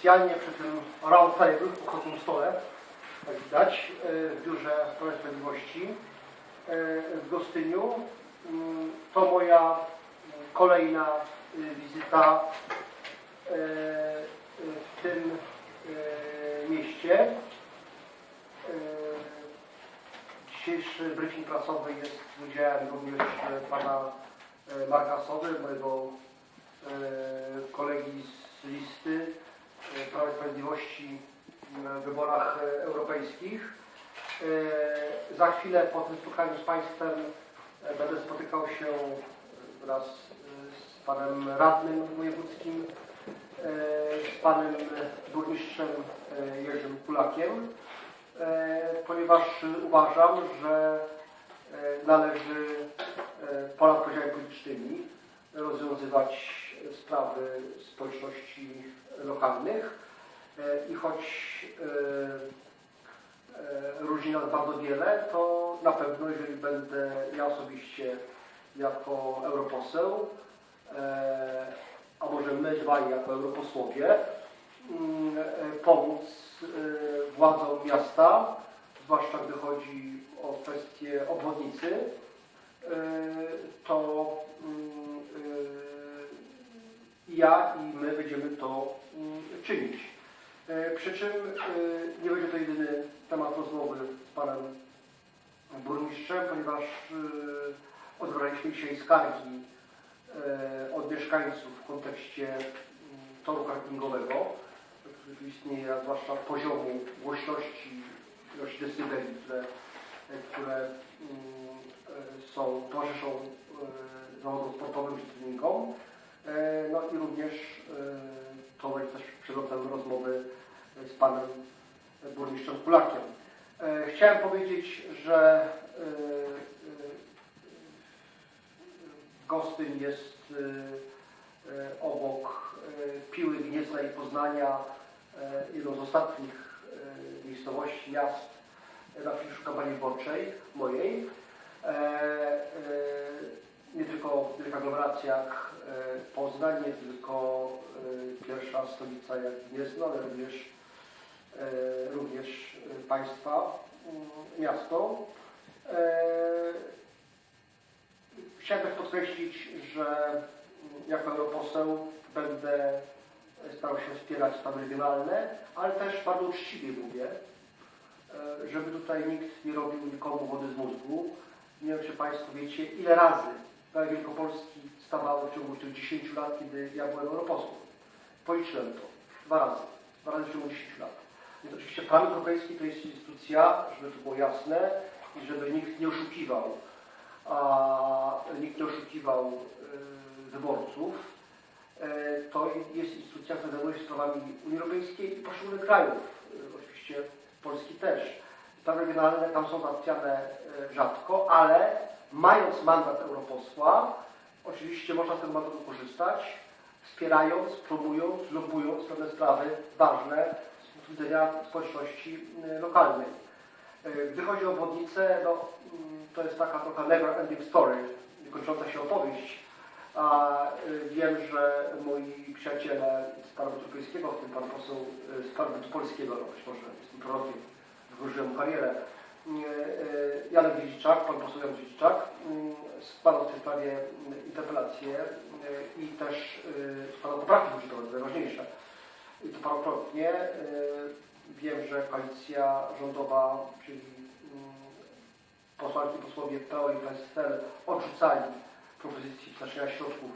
oficjalnie przy tym round table, okrągłym stole, jak widać, e, w Biurze Prawa Sprawiedliwości e, w Gostyniu. Mm, To moja kolejna y, wizyta e, w tym mieście. Dzisiejszy briefing prasowy jest udziałem również pana Marka Sowy, mojego kolegi z listy Prawa i Sprawiedliwości w wyborach e, europejskich. E, Za chwilę po tym spotkaniu z Państwem e, będę spotykał się e, wraz e, z Panem Radnym Wojewódzkim, e, z Panem Burmistrzem e, Jerzym Kulakiem, e, ponieważ uważam, że e, należy e, ponad podziałami politycznymi rozwiązywać sprawy społeczności lokalnych. E, i choć e, e, różni nas bardzo wiele, to na pewno, jeżeli będę ja osobiście jako europoseł, a może my dwaj jako europosłowie, mm, pomóc władzom miasta, zwłaszcza gdy chodzi o kwestię obwodnicy, to e, ja i my będziemy to mm, czynić. E, Przy czym e, nie będzie to jedyny temat rozmowy z panem burmistrzem, ponieważ e, odebraliśmy dzisiaj skargi od mieszkańców w kontekście mm, toru kartingowego, który istnieje, a zwłaszcza poziomu głośności, ilości decybeli, które, które mm, są, towarzyszą zawodom sportowym czy treningom. E, i również e, to będzie też przedmiotem rozmowy z panem burmistrzem Kulakiem. E, Chciałem powiedzieć, że e, e, Gostyń jest e, e, obok e, Piły, Gniezna i Poznania e, jedną z ostatnich e, miejscowości, miast na finiszu kampanii wyborczej mojej. Nie tylko w tych aglomeracjach e, Poznań, nie tylko e, pierwsza stolica jak Gniezno, ale również, e, również państwa, mm, miasto. Chciałem też podkreślić, że mm, jako europoseł będę starał się wspierać sprawy regionalne, ale też bardzo uczciwie mówię, żeby tutaj nikt nie robił nikomu wody z mózgu. Nie wiem, czy Państwo wiecie, ile razy prawie Wielkopolski stawało w ciągu tych 10 lat, kiedy ja byłem europosłem. Policzyłem to. Dwa razy. Dwa razy w ciągu 10 lat. Więc oczywiście Parlament Europejski to jest instytucja, żeby to było jasne i żeby nikt nie oszukiwał, a nikt nie oszukiwał y, wyborców. E, To jest instytucja, która zajmuje się sprawami Unii Europejskiej i poszczególnych krajów. Y, Oczywiście Polski też. Sprawy regionalne tam są załatwiane e, rzadko, ale mając mandat europosła, oczywiście można z tego mandatu korzystać, wspierając, promując, lobując pewne sprawy ważne z punktu widzenia społeczności e, lokalnej. E, Gdy chodzi o obwodnicę, no, mm, to jest taka trochę never ending story, niekończąca się opowieść. A y, wiem, że moi przyjaciele z Parlamentu Europejskiego, w tym pan poseł y, z Parlamentu Polskiego, no być może jestem prorokiem, wyłożyłem mu karierę, y, y, Janek Dziedziczak, pan poseł Jan Dziedziczak, y, składał w tej sprawie y, interpelację y, i też y, składał poprawki budżetowe, to najważniejsze. I to parokrotnie. Wiem, że koalicja rządowa, czyli mm, posłanki i posłowie Prawa i PSL odrzucali propozycji przeznaczenia środków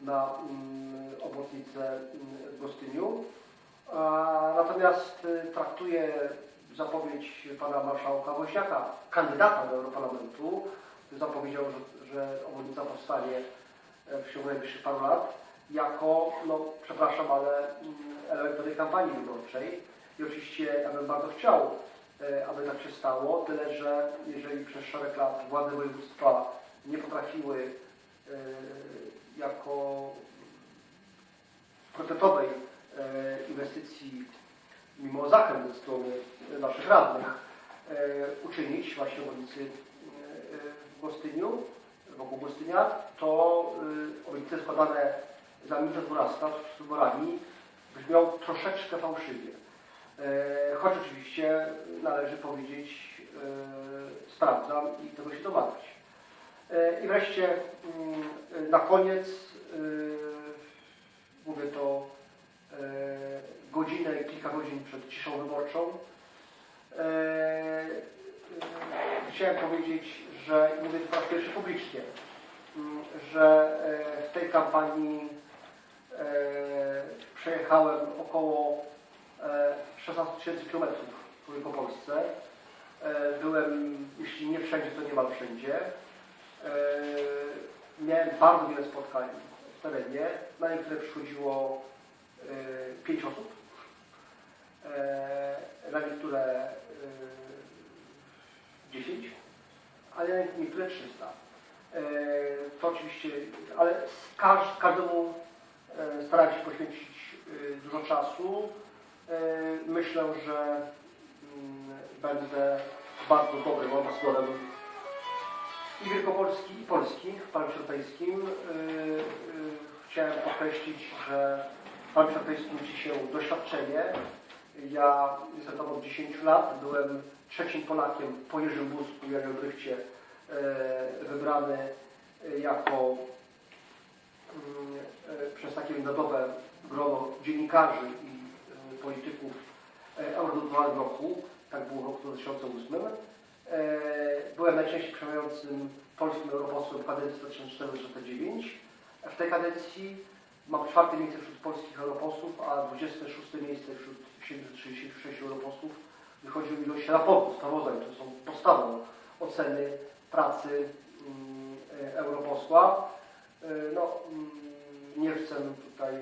na mm, obwodnicę mm, w Gostyniu. Natomiast traktuję zapowiedź pana marszałka Woźniaka, kandydata do Europarlamentu, zapowiedział, że, obwodnica powstanie e, w ciągu najbliższych paru lat, jako, no przepraszam, ale mm, element tej kampanii wyborczej. I oczywiście ja bym bardzo chciał, e, aby tak się stało, tyle że jeżeli przez szereg lat władze województwa nie potrafiły e, jako priorytetowej inwestycji, mimo zachęt ze strony naszych radnych, e, uczynić właśnie ulicy e, w Gostyniu, wokół Gostynia, to e, obietnice składane za minutę 12 przed wyborami brzmiał troszeczkę fałszywie. E, choć oczywiście należy powiedzieć, e, sprawdzam i tego się domagać. E, I wreszcie mm, na koniec e, mówię to e, godzinę, kilka godzin przed ciszą wyborczą. E, e, Chciałem powiedzieć, że i mówię to po raz pierwszy publicznie, mm, że e, w tej kampanii przejechałem około e, 16 tysięcy kilometrów w Wielkopolsce. E, Byłem, jeśli nie wszędzie, to niemal wszędzie. Miałem bardzo wiele spotkań w terenie, na niektóre przychodziło e, 5 osób, e, niektóre e, 10, ale na niektóre 300. E, To oczywiście, ale każ, każdemu e, starałem się poświęcić e, dużo czasu. E, Myślę, że mm, będę bardzo dobrym ambasadorem i Wielkopolski, i Polski w Parlamencie Europejskim. E, Chciałem podkreślić, że w Parlamencie Europejskim liczy się doświadczenie. Ja jestem od 10 lat, byłem trzecim Polakiem po Jerzym Buzku i Janie Brychcie e, wybrany e, jako mm, e, przez takie narodowe grono dziennikarzy i polityków Eurodowego roku, tak było w roku 2008. E, Byłem najczęściej przemawiającym polskim europosłem w kadencji 2004-2009. W tej kadencji mam czwarte miejsce wśród polskich europosłów, a 26 miejsce wśród 736 europosłów. Wychodzi o ilość raportów, sprawozdań, które są podstawą oceny pracy mm, e, europosła. E, No, mm, nie chcę tutaj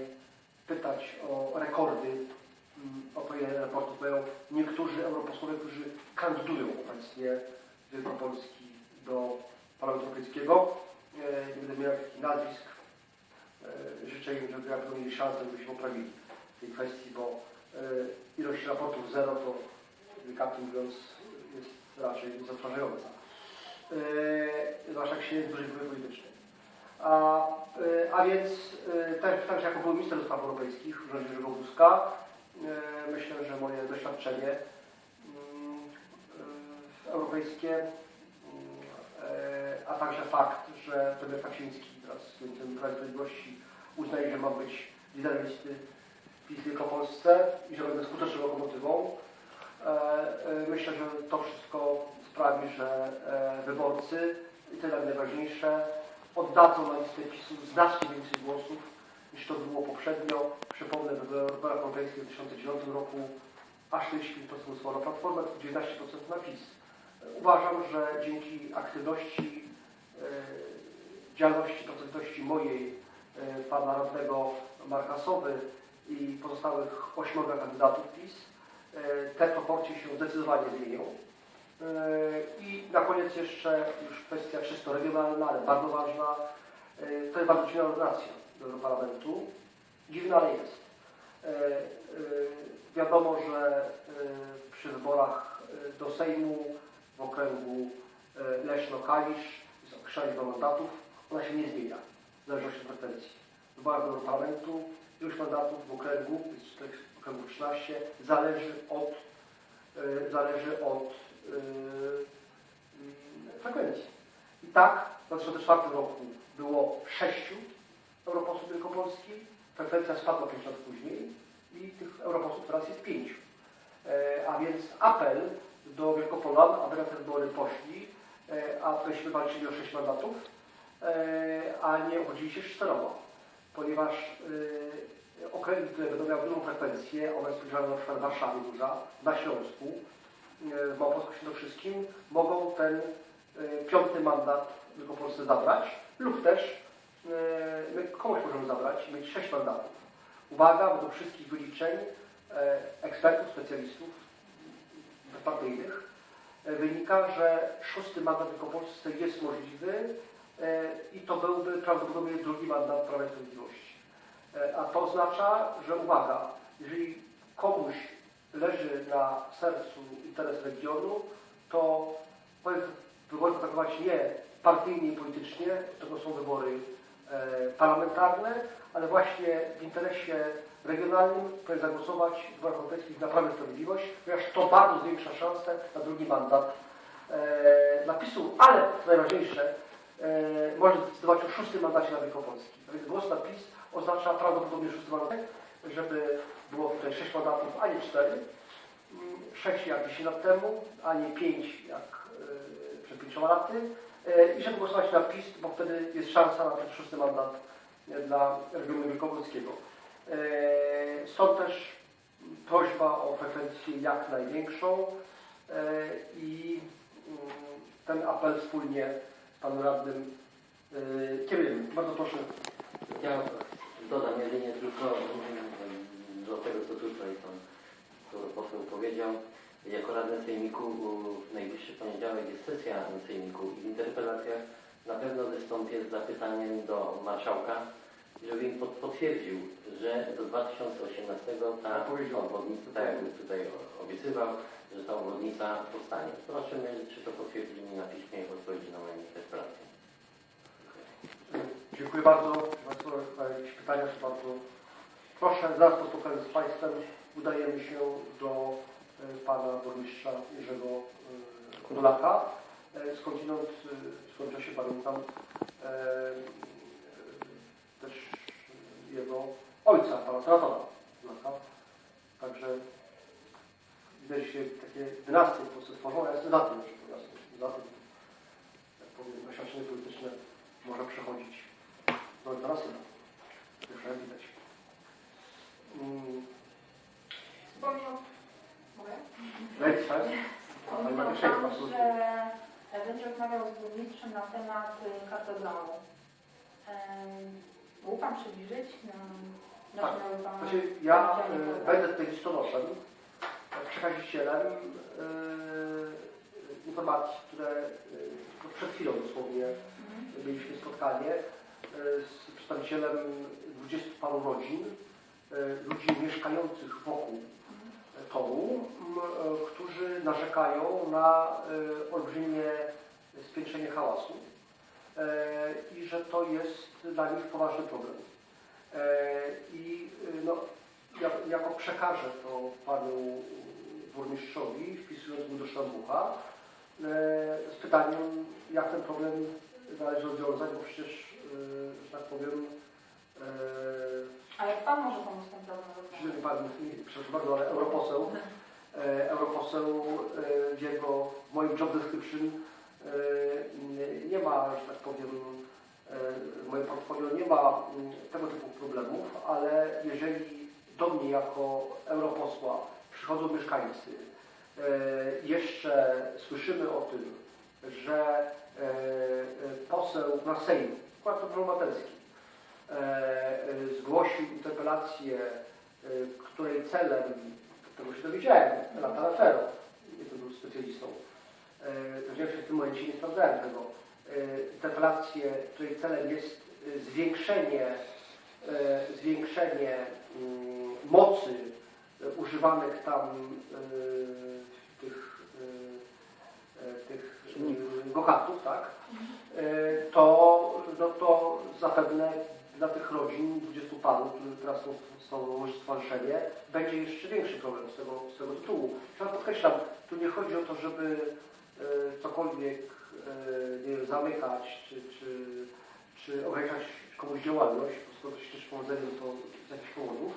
pytać o rekordy mm, o to, ile raportów mają niektórzy europosłowie, którzy kandydują obecnie z Wielkopolski do Parlamentu Europejskiego. E, Nie będę miał takich nazwisk. E, Życzę im, żeby jakby mieli szansę, żeby się poprawili w tej kwestii, bo ilość raportów zero to delikatnie mówiąc jest raczej zatrważająca. E, Zwłaszcza jak się jest dużej grupie politycznej. A, e, a więc e, też, też jako były minister do spraw europejskich w rządzie Jerzego e, myślę, że moje doświadczenie mm, e, europejskie, mm, e, a także fakt, że premier Kaczyński wraz z ministrem Prawa Sprawiedliwości uznaje, że mam być liderem listy PiS w Wielkopolsce i będę skuteczną lokomotywą. E, e, Myślę, że to wszystko sprawi, że e, wyborcy, i tyle najważniejsze, oddadzą na listę PiSu znacznie więcej głosów niż to było poprzednio. Przypomnę, w wyborach europejskich w 2009 roku aż 45% głosowało na Platformę, 19% na PiS. Uważam, że dzięki aktywności, działalności, pracowitości mojej, pana radnego Marka Sowy i pozostałych ośmiorga kandydatów PiS, e, te proporcje się zdecydowanie zmienią. E, I na koniec jeszcze już kwestia czysto regionalna, ale bardzo ważna. E, To jest bardzo dziwna ordynacja do Europarlamentu. Dziwna, ale jest. Wiadomo, że przy wyborach do Sejmu w okręgu Leszno-Kalisz jest określenie do mandatów. Ona się nie zmienia w zależności od frekwencji. W wyborach do Europarlamentu ilość mandatów w okręgu, jest tutaj w okręgu 13, zależy od, e, zależy od mm, frekwencji. I tak w 2004 roku było sześciu europosłów Wielkopolski, frekwencja spadła 5 lat później i tych europosłów teraz jest pięciu. E, a więc apel do Wielkopolan, aby na te wybory poszli, e, abyśmy walczyli o sześć mandatów, a nie obchodzili się czteroma, ponieważ e, okręgi, które będą miały dużą frekwencję, one spodziewają na przykład w Warszawie duża, na Śląsku, e, w Małopolsku Świętokrzyskim, mogą ten e, piąty mandat w Wielkopolsce zabrać lub też e, my komuś możemy zabrać i mieć sześć mandatów. Uwaga, według wszystkich wyliczeń ekspertów, specjalistów bezpartyjnych e, wynika, że szósty mandat w Wielkopolsce jest możliwy i to byłby prawdopodobnie drugi mandat Prawa i Sprawiedliwości. E, A to oznacza, że uwaga, jeżeli komuś leży na sercu interes regionu, to powinien wybory traktować nie partyjnie i politycznie, to są wybory e, parlamentarne, ale właśnie w interesie regionalnym powinien zagłosować w wyborach europejskich na Prawo i Sprawiedliwość, ponieważ to bardzo zwiększa szanse na drugi mandat e, na PiSu, ale najważniejsze, e, może zdecydować o szóstym mandacie na Wielkopolski. Więc głos na PiS oznacza prawdopodobnie szósty mandat, żeby było tutaj sześć mandatów, a nie cztery. Mm, Sześć jak 10 lat temu, a nie pięć jak e, przed pięcioma laty. E, I żeby głosować na PiS, bo wtedy jest szansa na ten szósty mandat e, dla regionu wielkopolskiego. E, Stąd też prośba o frekwencję jak największą e, i mm, ten apel wspólnie z panem radnym e, kierujemy. Bardzo proszę. Ja dodam jedynie tylko mm, do tego, co tutaj pan co poseł powiedział. Jako radny Sejmiku w najbliższy poniedziałek jest sesja Sejmiku i w interpelacjach na pewno wystąpię z zapytaniem do marszałka, żeby im pot- potwierdził, że do 2018 ta Powiedział. obwodnica, tak jak tutaj obiecywał, że ta obwodnica powstanie. Zobaczymy, czy to potwierdzi mi na piśmie w odpowiedzi na interpelację. Dziękuję bardzo. Państwo jakieś pytania, to bardzo proszę. Zaraz po spotkaniu z Państwem udajemy się do e, Pana Burmistrza Jerzego e, Kudolaka. E, Skądinąd, e, skąd ja się pamiętam, e, e, też jego ojca, Pana Senatora Kudolaka. Także widać się takie dynastie po prostu stworzone. Ja jestem za tym, że to jest za tym, jak powiem, doświadczenie polityczne może przechodzić ojca syna. Także jak widać. Mm, Wspomniał, mogę? Ladies first. Pani Pan, absolutnie. że będzie rozmawiał z burmistrzem na temat y, katedralu. Em, Mógł Pan przybliżyć? Na, Tak. Pan Znaczy, ja polega? będę tutaj listonoszem, e, przekazicielem informacji, które przed chwilą dosłownie Mhm. mieliśmy spotkanie z przedstawicielem 20 paru rodzin, y, ludzi mieszkających wokół toru, m, e, którzy narzekają na e, olbrzymie spiętrzenie hałasu e, i że to jest dla nich poważny problem. E, I e, no, ja, jako przekażę to panu burmistrzowi, wpisując mu do szambucha, e, z pytaniem, jak ten problem należy rozwiązać, bo przecież, e, że tak powiem, e, A jak Pan może pomóc ten problem rozwiązać? Pan, przepraszam bardzo, ale europoseł, e, europoseł e, w jego, w moim job description e, nie- ma, że tak powiem, e, w moim portfolio nie ma mm, tego typu problemów, ale jeżeli do mnie jako europosła przychodzą mieszkańcy, e, jeszcze słyszymy o tym, że e, e, poseł na Sejm, to obywatelski, e, e, zgłosił interpelację, e, której celem, tego się dowiedziałem, lata Lafero, jestem był specjalistą, dowiedziałem się w tym momencie, nie sprawdzałem tego, interpelację, której celem jest zwiększenie, zwiększenie mm, mocy używanych tam tych, tych gokatów, tak? E, to, no to zapewne dla tych rodzin, 20 panów, którzy teraz są, są stowarzyszenie, będzie jeszcze większy problem z tego, z tego tytułu. Trzeba podkreślam, tu nie chodzi o to, żeby e, cokolwiek e, nie wiem, zamykać, czy, czy, czy ograniczać komuś działalność, po prostu się też powodzeniem to z jakichś powodów,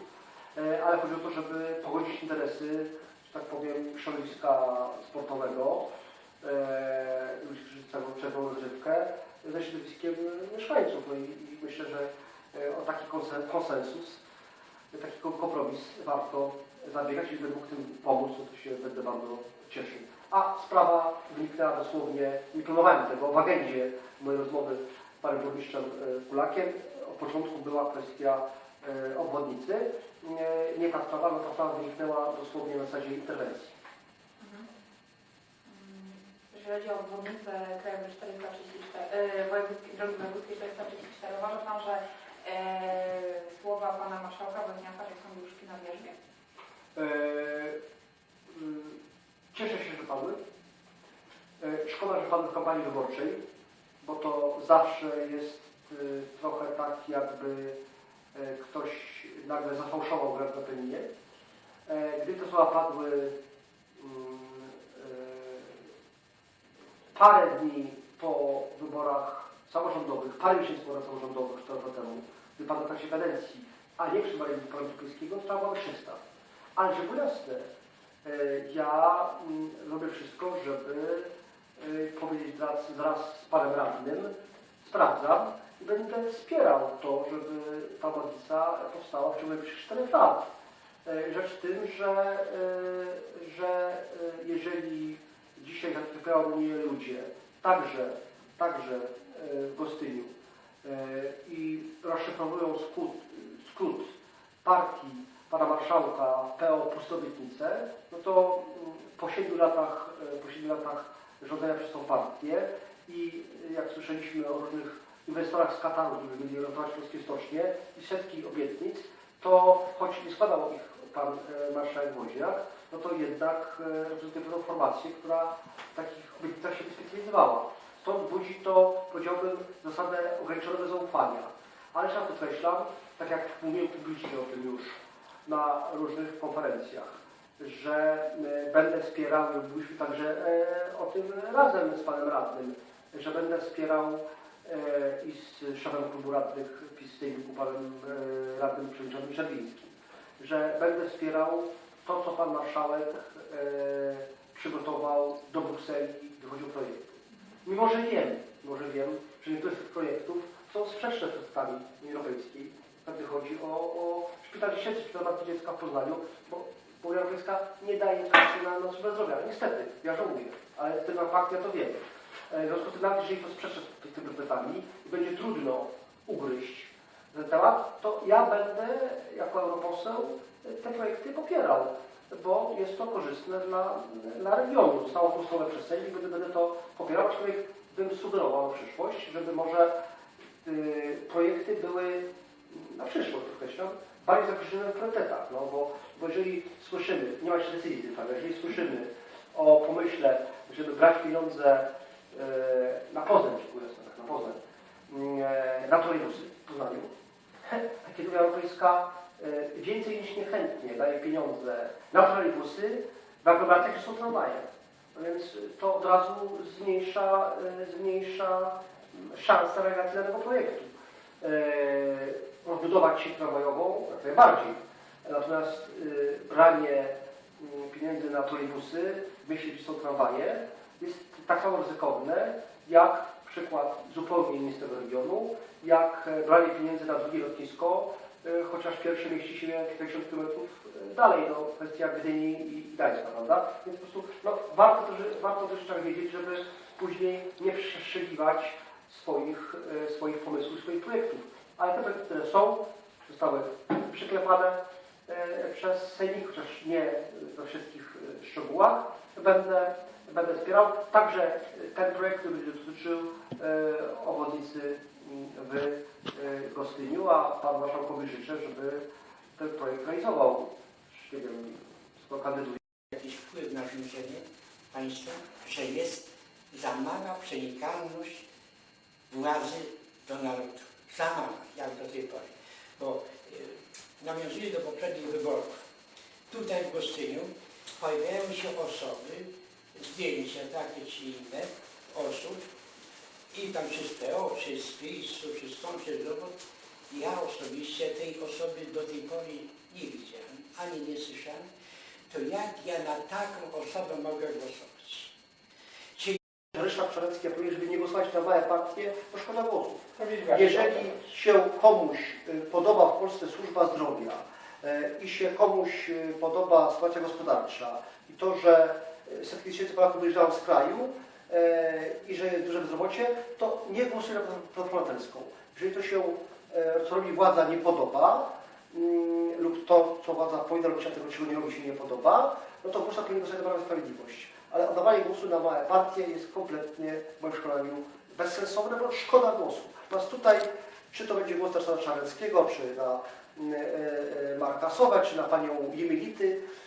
ale chodzi o to, żeby pogodzić interesy, że tak powiem, środowiska sportowego, e, ludzi, którzy chcą czerwoną rozrywkę, ze środowiskiem mieszkańców. No i, i myślę, że e, o taki konsen- konsensus, e, taki ko- kompromis warto zabiegać i gdyby mógł tym pomóc, to się będę bardzo cieszył. A sprawa wyniknęła dosłownie, nie planowałem tego, w agendzie mojej rozmowy z panem burmistrzem e, Kulakiem. Od początku była kwestia e, obwodnicy. Nie, nie ta sprawa, no ta sprawa wyniknęła dosłownie na zasadzie interwencji. Chodzi o obwodnicę krajowej 434, e, wojewódzkiej, drogi wojewódzkiej 434, uważa Pan, że e, słowa Pana Marszałka Wodniaka, że są już na wierzbie? E, y, Cieszę się, że padły. E, Szkoda, że padły w kampanii wyborczej, bo to zawsze jest y, trochę tak jakby e, ktoś nagle zafałszował grę na peninie. E, Gdy te słowa padły mm, parę dni po wyborach samorządowych, parę miesięcy po wyborach samorządowych 4 lat temu, gdy padł w trakcie kadencji, a nie przy Marii Europejskiego, to była czysta. Ale żeby jasne, e, ja mm, robię wszystko, żeby e, powiedzieć wraz, wraz z panem radnym, sprawdzam i będę wspierał to, żeby ta obwodnica powstała w ciągu najbliższych 4 lat. E, Rzecz w tym, że, że jeżeli dzisiaj mnie ludzie, także, także e, w Gostyniu. E, i rozszyfrowują skrót, skrót partii pana marszałka PO Pustobytnice, no to mm, po siedmiu latach, e, po siedmiu latach rządzenia przez tą partię i jak słyszeliśmy o różnych inwestorach z Kataru, którzy mieli ratować polskie stocznie i setki obietnic, to choć nie składał ich pan e, marszałek Woźniak, no to jednak reprezentuje pewną formację, która w takich obietnicach się wyspecjalizowała. Stąd budzi to, powiedziałbym, zasadę ograniczonego zaufania. Ale trzeba podkreślam, tak jak mówiłem publicznie o tym już na różnych konferencjach, że e, będę wspierał, mówiliśmy także e, o tym razem z panem radnym, że będę wspierał i z szefem klubu radnych PiS Sejmiku, panem radnym przewodniczącym Czerwińskim, że będę wspierał to, co pan marszałek e, przygotował do Brukseli, gdy chodzi o projekty. Mimo, że wiem, mimo, że wiem, że niektóre z tych projektów są sprzeczne z traktami Unii Europejskiej, gdy chodzi o, o szpital dziecięcy, szpital matki dziecka w Poznaniu, bo, Unia Europejska nie daje kasy na, na służbę zdrowia. Niestety, ja żałuję, ale ten fakt ja to wiem. E, W związku z tym, nawet jeżeli to sprzeczy z tymi priorytetami i będzie trudno ugryźć to ja będę jako europoseł te projekty popierał, bo jest to korzystne dla, dla regionu. Zostało posłowe przez Sejm i będę, będę to popierał, aczkolwiek bym sugerował przyszłość, żeby może y, projekty były na przyszłość, podkreślam, bardziej zakreślone w priorytetach, no bo, bo jeżeli słyszymy, nie ma jeszcze decyzji tym ale jeżeli słyszymy o pomyśle, żeby brać pieniądze e, na Poznań, tak, na Poznań, e, na trolejbusy w Poznaniu, kiedy Unia Europejska e, więcej niż niechętnie daje pieniądze na trolejbusy w gdzie są tramwaje. No więc to od razu zmniejsza, e, zmniejsza szanse realizacji danego projektu. Rozbudować sieć tramwajową jak najbardziej. Natomiast branie mm, pieniędzy na trolejbusy mieście, gdzie są tramwaje, jest tak samo ryzykowne, jak przykład zupełnie nie z tego regionu, jak e, branie pieniędzy na drugie lotnisko, e, chociaż pierwsze mieści się kilkadziesiąt kilometrów e, dalej, no, kwestia Gdyni i Gdańska, prawda? Więc po prostu no, warto, to, że- warto też trzeba wiedzieć, żeby później nie przestrzeliwać swoich, swoich pomysłów, swoich projektów. Ale te projekty, które są, zostały przyklepane przez Sejmik, chociaż nie we wszystkich szczegółach, będę, będę wspierał. Także e, ten projekt, który dotyczył e, obwodnicy m, w e, Gostyniu, a Panu Marszałkowi życzę, żeby ten projekt realizował. Nie wiem, skoro kandyduje. jakiś wpływ na myślenie państwa, że jest za mała przenikalność władzy do narodu. Za mała, jak do tej pory. Bo y, nawiązuję do poprzednich wyborów. Tutaj w Gostyniu pojawiają się osoby, zdjęcia takie czy inne osób i tam czy z PO, czy z PiS, czy skąd, czy z dowód. Ja osobiście tej osoby do tej pory nie widziałem, ani nie słyszałem to jak ja na taką osobę mogę głosować? Ryszard Czarecki apeluje, żeby nie głosować na małe partie, bo szkoda głosów. Jeżeli się komuś y, podoba w Polsce służba zdrowia y, i się komuś y, podoba sytuacja gospodarcza i to, że setki tysięcy Polaków wyjeżdżają z kraju y, i że jest duże bezrobocie, to nie głosuje na Platformę. Jeżeli to się, y, co robi władza, nie podoba mm, lub to, co władza powinna robić, a tego, czego nie robi, się nie podoba, no to głosować na Prawo i Sprawiedliwość. Ale oddawanie głosu na małe partie jest kompletnie w moim przekonaniu bezsensowne, bo szkoda głosu. Natomiast tutaj, czy to będzie głos na Czarneckiego, czy na mm, e, e, Marka Sowę, czy na panią Jemility, e,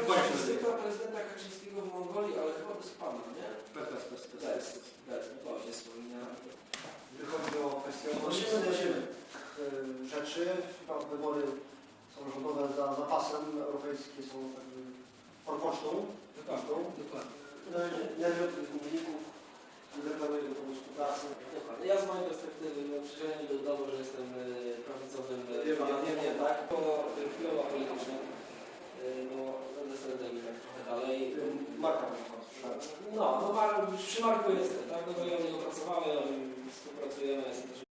nie wspomina. Gdy chodzi o kwestię odnosimy do siebie y, rzeczy, wybory samorządowe za zapasem, europejskie są jakby forpocztą. Tak, dokładnie. Dokładnie. Należy od tych wyników, deklaruje do komuś pracy. Dokładnie. Ja z mojej perspektywy no, przychylenie do domu, że jestem e, prawicowym e, Nie tak? E, to chwilowa polityczna, bo będę sobie tak trochę dalej. Marka. No, no, przymarkuję sobie, tak, no bo ja nie opracowałem, współpracujemy,